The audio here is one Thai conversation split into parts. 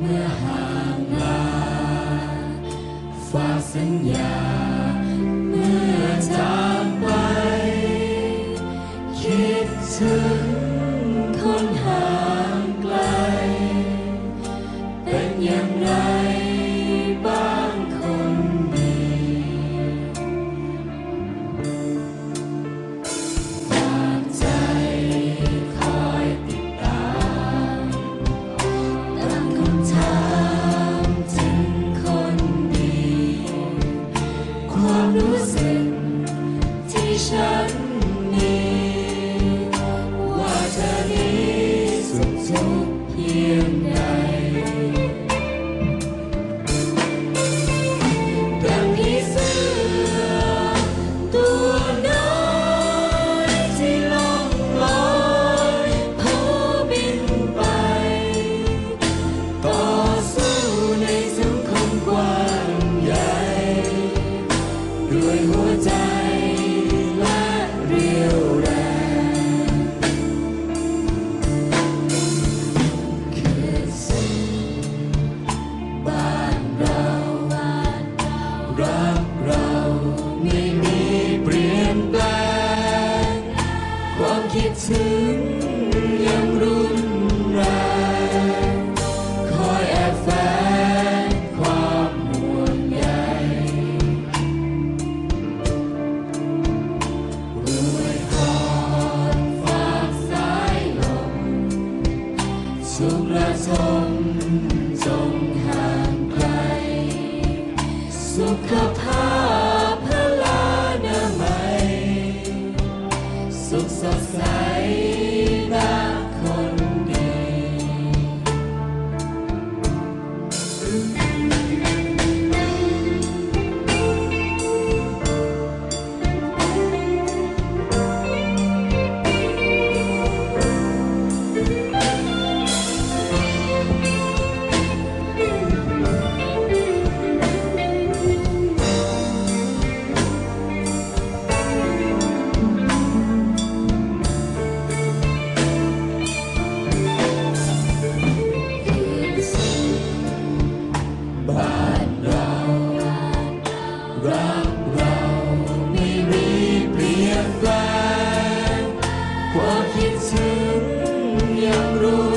We're high. ความรู้สึกที่ฉัน คิดถึงยังรู้ sustain. รักเราไม่มีเปลี่ยนแปลงความคิดถึงยังรู้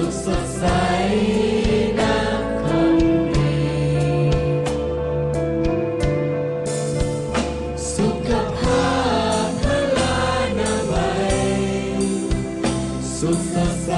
สุขสดใสนะคนดีสุขภาพพลานาใบสุขสดใส